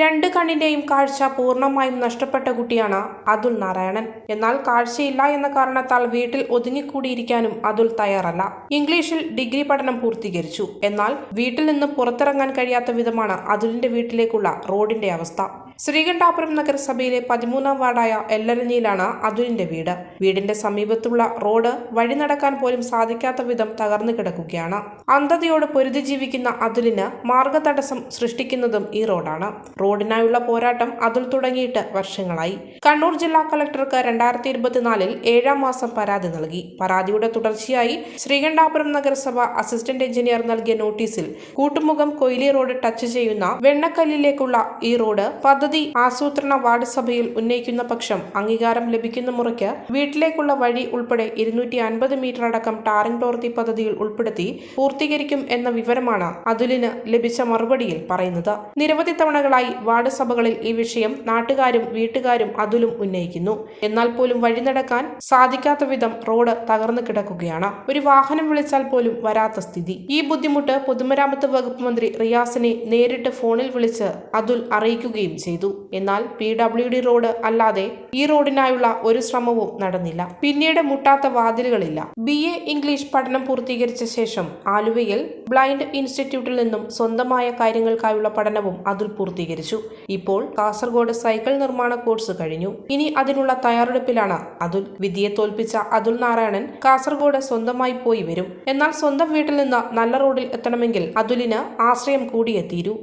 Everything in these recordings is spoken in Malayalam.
രണ്ട് കണ്ണിന്റെയും കാഴ്ച പൂർണമായും നഷ്ടപ്പെട്ട കുട്ടിയാണ് അതുൽ നാരായണൻ. എന്നാൽ കാഴ്ചയില്ല എന്ന കാരണത്താൽ വീട്ടിൽ ഒതുങ്ങിക്കൂടിയിരിക്കാനും അതുൽ തയ്യാറല്ല. ഇംഗ്ലീഷിൽ ഡിഗ്രി പഠനം പൂർത്തീകരിച്ചു. എന്നാൽ വീട്ടിൽ നിന്ന് പുറത്തിറങ്ങാൻ കഴിയാത്ത വിധമാണ് അതുലിന്റെ വീട്ടിലേക്കുള്ള റോഡിന്റെ അവസ്ഥ. ശ്രീകണ്ഠാപുരം നഗരസഭയിലെ പതിമൂന്നാം വാർഡായ എല്ലരഞ്ഞിയിലാണ് അതുലിന്റെ വീട്. വീടിന്റെ സമീപത്തുള്ള റോഡ് വഴി നടക്കാൻ പോലും സാധിക്കാത്ത വിധം തകർന്നു കിടക്കുകയാണ്. അന്ധതയോട് പൊരുതി ജീവിക്കുന്ന അതുലിന് മാർഗതടസ്സം സൃഷ്ടിക്കുന്നതും ഈ റോഡാണ്. റോഡിനായുള്ള പോരാട്ടം അതുൽ തുടങ്ങിയിട്ട് വർഷങ്ങളായി. കണ്ണൂർ ജില്ലാ കളക്ടർക്ക് രണ്ടായിരത്തി ഇരുപത്തിനാലിൽ ഏഴാം മാസം പരാതി നൽകി. പരാതിയുടെ തുടർച്ചയായി ശ്രീകണ്ഠാപുരം നഗരസഭ അസിസ്റ്റന്റ് എഞ്ചിനീയർ നൽകിയ നോട്ടീസിൽ കൂട്ടുമുഖം കൊയിലി റോഡ് ടച്ച് ചെയ്യുന്ന വെണ്ണക്കല്ലിലേക്കുള്ള ഈ റോഡ് പദ്ധതി ആസൂത്രണ വാർഡ് സഭയിൽ ഉന്നയിക്കുന്ന പക്ഷം അംഗീകാരം ലഭിക്കുന്ന മുറയ്ക്ക് വീട്ടിലേക്കുള്ള വഴി ഉൾപ്പെടെ ഇരുന്നൂറ്റി അൻപത് മീറ്റർ അടക്കം ടാറിംഗ് ടോർത്തി പദ്ധതിയിൽ ഉൾപ്പെടുത്തി പൂർത്തീകരിക്കും എന്ന വിവരമാണ് അതുലിന് ലഭിച്ച മറുപടിയിൽ പറയുന്നത്. നിരവധി തവണകളായി വാർഡ് സഭകളിൽ ഈ വിഷയം നാട്ടുകാരും വീട്ടുകാരും അതുലും ഉന്നയിക്കുന്നു. എന്നാൽ പോലും വഴി നടക്കാൻ സാധിക്കാത്ത വിധം റോഡ് തകർന്നു കിടക്കുകയാണ്. ഒരു വാഹനം വിളിച്ചാൽ പോലും വരാത്ത സ്ഥിതി. ഈ ബുദ്ധിമുട്ട് പൊതുമരാമത്ത് വകുപ്പ് മന്ത്രി റിയാസിനെ നേരിട്ട് ഫോണിൽ വിളിച്ച് അതുൽ അറിയിക്കുകയും ചെയ്തു. എന്നാൽ പി ഡബ്ല്യു ഡി റോഡ് അല്ലാതെ ഈ റോഡിനായുള്ള ഒരു ശ്രമവും നടന്നില്ല. പിന്നീട് മുട്ടാത്ത വാതിലുകളില്ല. ബി എ ഇംഗ്ലീഷ് പഠനം പൂർത്തീകരിച്ച ശേഷം ആലുവയിൽ ബ്ലൈൻഡ് ഇൻസ്റ്റിറ്റ്യൂട്ടിൽ നിന്നും സ്വന്തമായ കാര്യങ്ങൾക്കായുള്ള പഠനവും അതിൽ പൂർത്തീകരിച്ചു. ഇപ്പോൾ കാസർഗോഡ് സൈക്കിൾ നിർമ്മാണ കോഴ്സ് കഴിഞ്ഞു. ഇനി അതിനുള്ള തയ്യാറെടുപ്പിലാണ് അതുൽ. വിധിയെ തോൽപ്പിച്ച അതുൽ നാരായണൻ കാസർഗോഡ് സ്വന്തമായി പോയി വരും. എന്നാൽ സ്വന്തം വീട്ടിൽ നിന്ന് നല്ല റോഡിൽ എത്തണമെങ്കിൽ അതുലിന് ആശ്രയം കൂടിയേ തീരൂ.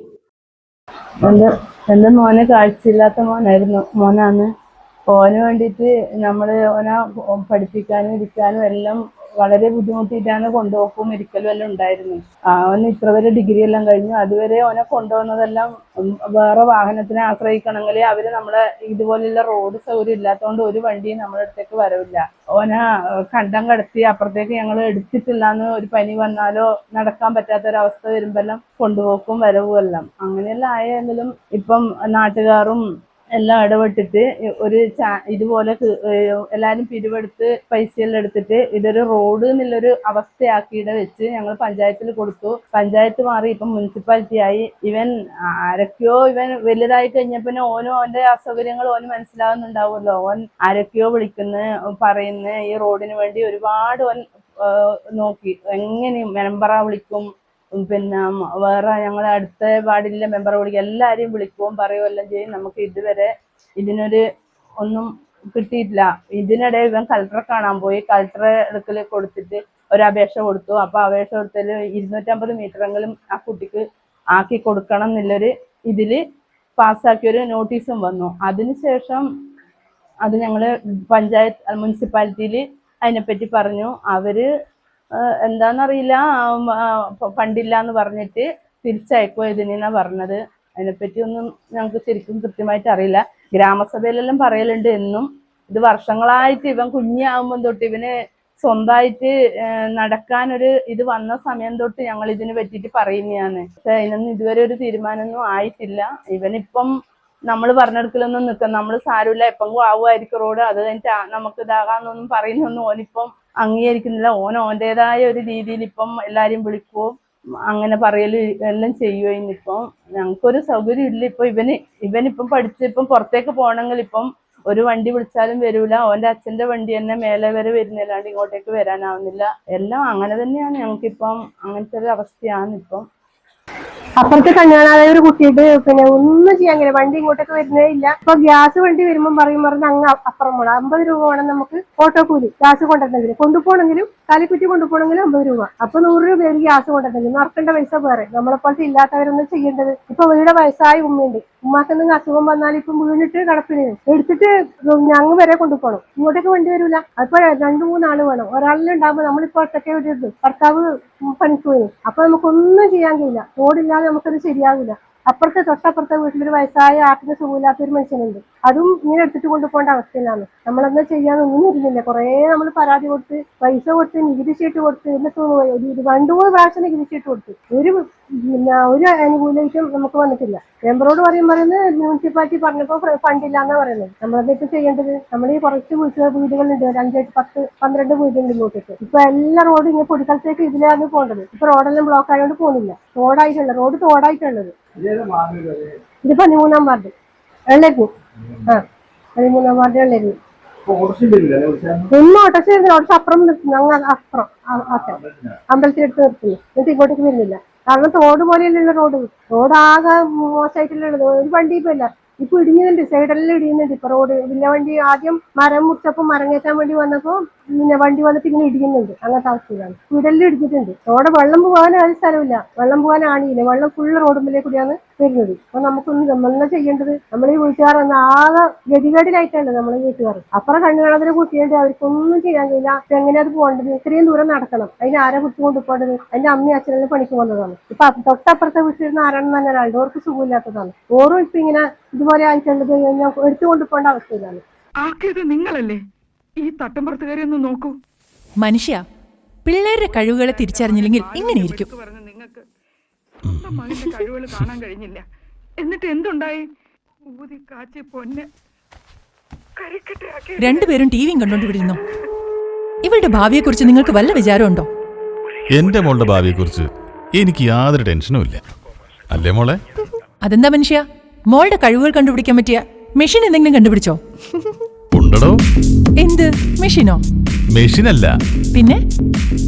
എന്റെ എന്റെ മോനെ കാഴ്ചയില്ലാത്ത മോനായിരുന്നു. മോനാണ്. ഓന് വേണ്ടിയിട്ട് നമ്മൾ ഓനെ പഠിപ്പിക്കാനും ഇരിക്കാനും എല്ലാം വളരെ ബുദ്ധിമുട്ടിയിട്ടാണ് കൊണ്ടുപോക്കും ഇരിക്കലും എല്ലാം ഉണ്ടായിരുന്നു ആ, അവന് ഇത്ര വരെ ഡിഗ്രി എല്ലാം കഴിഞ്ഞു. അതുവരെ ഓനെ കൊണ്ടുപോകുന്നതെല്ലാം വേറെ വാഹനത്തിനെ ആശ്രയിക്കണമെങ്കിൽ അവർ നമ്മളെ ഇതുപോലെയുള്ള റോഡ് സൗകര്യം ഇല്ലാത്തതുകൊണ്ട് ഒരു വണ്ടിയും നമ്മുടെ അടുത്തേക്ക് വരവില്ല. ഓനെ കണ്ടം കടത്തി അപ്പുറത്തേക്ക് ഞങ്ങൾ എടുത്തിട്ടില്ല എന്ന് ഒരു പനി വന്നാലോ നടക്കാൻ പറ്റാത്തൊരവസ്ഥ വരുമ്പോഴെല്ലാം കൊണ്ടുപോക്കും വരവും എല്ലാം. അങ്ങനെയെല്ലാം ആയെങ്കിലും ഇപ്പം നാട്ടുകാരും എല്ലാം ഇടപെട്ടിട്ട് ഒരു ഇതുപോലെ എല്ലാവരും പിരിവെടുത്ത് പൈസയെല്ലാം എടുത്തിട്ട് ഇതൊരു റോഡ് എന്നുള്ളൊരു അവസ്ഥയാക്കിയിട്ട് വെച്ച് ഞങ്ങൾ പഞ്ചായത്തിൽ കൊടുത്തു. പഞ്ചായത്ത് മാറി ഇപ്പം മുനിസിപ്പാലിറ്റി ആയി ഇവൻ ആരൊക്കെയോ ഇവൻ വലുതായി കഴിഞ്ഞപ്പോ ഓനും അവന്റെ അസൗകര്യങ്ങൾ ഓന് മനസ്സിലാവുന്നുണ്ടാവുമല്ലോ. ഓൻ ആരൊക്കെയോ വിളിക്കുന്നു പറയുന്നു ഈ റോഡിന് വേണ്ടി ഒരുപാട് ഓൻ നോക്കി. എങ്ങനെയും മെമ്പറാ വിളിക്കും? പിന്നെ വേറെ ഞങ്ങളെ അടുത്ത വാർഡിലെ മെമ്പറെ വിളിക്കും. എല്ലാവരെയും വിളിക്കുകയും പറയുകയെല്ലാം ചെയ്യും. നമുക്ക് ഇതുവരെ ഇതിനൊരു ഒന്നും കിട്ടിയിട്ടില്ല. ഇതിനിടെ ഇവൻ കളക്ടറെ കാണാൻ പോയി. കളക്ടറെ അടുക്കൽ കൊടുത്തിട്ട് ഒരു അപേക്ഷ കൊടുത്തു. അപ്പൊ അപേക്ഷ കൊടുത്തതിൽ ഇരുന്നൂറ്റമ്പത് മീറ്ററെങ്കിലും ആ കുട്ടിക്ക് ആക്കി കൊടുക്കണം എന്നുള്ളൊരു ഇതിൽ പാസ്സാക്കിയൊരു നോട്ടീസും വന്നു. അതിനുശേഷം അത് ഞങ്ങൾ പഞ്ചായത്ത് മുനിസിപ്പാലിറ്റിയിൽ അതിനെപ്പറ്റി പറഞ്ഞു. അവർ ആഹ് എന്താന്നറിയില്ല. പണ്ടില്ല എന്ന് പറഞ്ഞിട്ട് തിരിച്ചയക്കുക ഇതിനാ പറഞ്ഞത്. അതിനെപ്പറ്റി ഒന്നും ഞങ്ങൾക്ക് ശരിക്കും കൃത്യമായിട്ട് അറിയില്ല. ഗ്രാമസഭയിലെല്ലാം പറയലുണ്ട് എന്നും. ഇത് വർഷങ്ങളായിട്ട് ഇവൻ കുഞ്ഞാവുമ്പം തൊട്ട് ഇവന് സ്വന്തമായിട്ട് നടക്കാനൊരു ഇത് വന്ന സമയം തൊട്ട് ഞങ്ങൾ ഇതിനെ പറ്റിയിട്ട് പറയുന്നതാണ് പക്ഷെ അതിനൊന്നും ഇതുവരെ ഒരു തീരുമാനമൊന്നും ആയിട്ടില്ല. ഇവനിപ്പം നമ്മൾ പറഞ്ഞെടുക്കലൊന്നും നിൽക്കാം നമ്മൾ സാരമില്ല എപ്പം ആവുമായിരിക്കും റോഡ്. അത് കഴിഞ്ഞിട്ട് നമുക്ക് ഇതാകാന്നൊന്നും പറയുന്നൊന്നും ഓനിപ്പം അംഗീകരിക്കുന്നില്ല. ഓൻ ഓന്റെതായ ഒരു രീതിയിൽ ഇപ്പം എല്ലാരെയും വിളിക്കുകയും അങ്ങനെ പറയലും എല്ലാം ചെയ്യുമോ ഇന്നിപ്പം ഞങ്ങൾക്കൊരു സൗകര്യം ഇല്ല. ഇപ്പൊ ഇവന് ഇവനിപ്പം പഠിച്ച് ഇപ്പം പുറത്തേക്ക് പോകണമെങ്കിൽ ഇപ്പം ഒരു വണ്ടി വിളിച്ചാലും വരൂല. ഓന്റെ അച്ഛന്റെ വണ്ടി തന്നെ മേലെ വരെ വരുന്നില്ലാണ്ട് ഇങ്ങോട്ടേക്ക് വരാനാവുന്നില്ല. എല്ലാം അങ്ങനെ തന്നെയാണ് ഞങ്ങൾക്കിപ്പം അങ്ങനത്തെ ഒരു അവസ്ഥയാണ് ഇപ്പം. അപ്പുറത്തെ കഞ്ഞാണായ ഒരു കുട്ടിയുടെ പിന്നെ ഒന്നും ചെയ്യാൻ വണ്ടി ഇങ്ങോട്ടേക്ക് വരുന്നേ ഇല്ല. ഇപ്പൊ ഗ്യാസ് വണ്ടി വരുമ്പോൾ പറയും പറഞ്ഞ് അങ്ങ് അപ്പുറം പോകണം അമ്പത് രൂപ വേണം നമുക്ക് ഓട്ടോ കൂലി ഗ്യാസ് കൊണ്ടുവന്നെങ്കിൽ കൊണ്ടുപോകണമെങ്കിലും കാലിക്കുറ്റി കൊണ്ടുപോകണമെങ്കിലും അമ്പത് രൂപ. അപ്പൊ നൂറ് രൂപ എനിക്ക് ഗ്യാസ് കൊണ്ടുവന്നെങ്കിൽ നടക്കേണ്ട പൈസ വേറെ. നമ്മളെപ്പോലത്തെ ഇല്ലാത്തവരൊന്നും ചെയ്യേണ്ടത്. ഇപ്പൊ വീട് വയസ്സായ ഉമ്മയുണ്ട്. ഉമ്മാക്ക് എന്തെങ്കിലും അസുഖം വന്നാൽ ഇപ്പം വീണിട്ട് കിടപ്പിന് എടുത്തിട്ട് ഞങ്ങൾ വരെ കൊണ്ടുപോകണം. ഇങ്ങോട്ടേക്ക് വണ്ടി വരില്ല അപ്പൊ രണ്ടു മൂന്നാൾ വേണം. ഒരാളിലുണ്ടാകുമ്പോ നമ്മളിപ്പോ ഒറ്റയ്ക്ക് ഒരു ഭർത്താവ് പണിക്ക് പോയി. അപ്പൊ നമുക്കൊന്നും ചെയ്യാൻ കഴിയില്ല. റോഡില്ലാതെ നമുക്കത് ശരിയാകില്ല അപ്പുറത്തെ തൊട്ടപ്പുറത്തെ വീട്ടിലൊരു വയസ്സായ ആട്ടിന് സുഖമില്ലാത്ത ഒരു മനുഷ്യനുണ്ട്. അതും ഇങ്ങനെ എടുത്തിട്ട് കൊണ്ടുപോകേണ്ട അവസ്ഥയിലാണ്. നമ്മളെന്താ ചെയ്യാനൊന്നും ഇരുന്നില്ല കുറേ നമ്മൾ പരാതി കൊടുത്ത് പൈസ കൊടുത്ത് നികുതി ചീട്ട് കൊടുത്ത് എന്നിട്ട് ഒരു രണ്ടു മൂന്ന് പ്രാവശ്യം നികുതി ചീട്ട് കൊടുത്ത്. ഒരു പിന്നെ ഒരു അനുകൂലമായിട്ടും നമുക്ക് വന്നിട്ടില്ല. മെമ്പറോട് പറയും പറയുന്നത് മുനിസിപ്പാലിറ്റി പറഞ്ഞപ്പോൾ ഫണ്ടില്ല എന്നാ പറയുന്നത്. നമ്മളെന്തൊക്കെ ചെയ്യേണ്ടത്? നമ്മൾ ഈ കുറച്ച് വീട്ട് വീടുകളുണ്ട് ഒരു അഞ്ചെട്ട് പത്ത് പന്ത്രണ്ട് വീടുണ്ട് ഇങ്ങോട്ടേക്ക് ഇപ്പൊ എല്ലാ റോഡും ഇങ്ങനെ പൊടിക്കലത്തേക്ക് ഇതിലാണ് പോകേണ്ടത്. ഇപ്പൊ റോഡെല്ലാം ബ്ലോക്ക് ആയതുകൊണ്ട് പോകുന്നില്ല റോഡായിട്ടുള്ള റോഡ് തോടായിട്ടുള്ളത്. ഇതിപ്പോ മൂന്നാം വാർഡ്. വെള്ളരിഞ്ഞു. ആ പതിമൂന്നാം വാർഡ് വെള്ളരിഞ്ഞു. ഒന്നും ഓട്ടോസ് ഓട്ടോസ് അപ്പുറം നിർത്തുന്നു അങ്ങ് അപ്പുറം. അമ്പലത്തിലെടുത്ത് നിർത്തുന്നു. എന്നിട്ട് ഇങ്ങോട്ടേക്ക് വരുന്നില്ല. കാരണം തോട് പോലെയല്ലുള്ള റോഡ് റോഡാകെ മോശമായിട്ടുള്ളത് ഒരു വണ്ടി ഇപ്പൊ ഇല്ല ഇപ്പൊ ഇടിഞ്ഞുന്നുണ്ട് സൈഡെല്ലാം ഇടിയുന്നുണ്ട്. ഇപ്പൊ റോഡ് പിന്നെ വണ്ടി ആദ്യം മരം മുറിച്ചപ്പോ മരം കയറ്റാൻ വേണ്ടി വന്നപ്പോ പിന്നെ വണ്ടി വന്നിട്ട് ഇങ്ങനെ ഇടിയുന്നുണ്ട്. അങ്ങനത്തെ അവസ്ഥയിലാണ്. വീടെല്ലാം ഇടിച്ചിട്ടുണ്ട് റോഡ് വെള്ളം പോകാൻ ഒരു സ്ഥലമില്ല വെള്ളം പോകാൻ ആണിയില്ല വെള്ളം ഫുള്ള് റോഡുമ്പിലേ കൂടിയാണ് വരുന്നത്. അപ്പൊ നമുക്കൊന്ന് നമ്മളെന്താ ചെയ്യേണ്ടത്? നമ്മൾ ഈ വീട്ടുകാർ ഒന്ന് ആകെ ഗതികേടിലായിട്ടല്ല നമ്മളെ വീട്ടുകാർ അപ്പുറം കണ്ണു കാണാതെ കുട്ടിയുണ്ട് അവർക്കൊന്നും ചെയ്യാൻ കഴിയില്ല. എങ്ങനെ എങ്ങനെയാ അത് പോകേണ്ടത്? ഇത്രയും ദൂരം നടക്കണം. അതിന് ആരെ കുട്ടി കൊണ്ടുപോകേണ്ടത് അതിന്റെ അമ്മയും അച്ഛനെല്ലാം പണിക്ക് വന്നതാണ് ഇപ്പൊ തൊട്ടപ്പുറത്തെ വീട്ടിലിരുന്ന് ആരാണെന്ന് തന്നെ ഒരാളുടെ ഓർക്ക് സുഖമില്ലാത്തതാണ്. ഓരോ ഇപ്പൊ ഇങ്ങനെ ഇതുപോലെ ആയിട്ടുള്ളത് ഞാൻ എടുത്തു കൊണ്ടുപോകേണ്ട അവസ്ഥയിലാണ്. ആക്കിയത് നിങ്ങളല്ലേ? ഈ തട്ടമ്പുറത്തുകാരി ഒന്ന് നോക്കൂ. മനുഷ്യ പിള്ളേരുടെ കഴിവുകളെ തിരിച്ചറിഞ്ഞില്ലെങ്കിൽ ഇങ്ങനെയിരിക്കും സ്വന്തം മകന്റെ കഴിവുകൾ കാണാൻ കഴിഞ്ഞില്ല. എന്നിട്ട് എന്തുണ്ടായി? ഊതി കാച്ചി പൊന്നെ കരിക്കട്ടയാക്കി രണ്ടുപേരും ടി വിയും കണ്ടോണ്ടിരുന്നു ഇവളുടെ ഭാവിയെക്കുറിച്ച് നിങ്ങൾക്ക് വല്ല വിചാരമുണ്ടോ? എന്റെ മോളുടെ ഭാവിയെക്കുറിച്ച് എനിക്ക് യാതൊരു ടെൻഷനും ഇല്ല. അല്ലേ മോളെ? അതെന്താ മനുഷ്യ? മോളുടെ കഴിവുകൾ കണ്ടുപിടിക്കാൻ പറ്റിയ മെഷീൻ എന്തെങ്കിലും കണ്ടുപിടിച്ചോ? ഉണ്ടടോ. എന്ത്? മെഷീനോ? മെഷീനല്ല. പിന്നെ?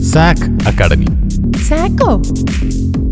സാക് അക്കാഡമി. സാക്കോ?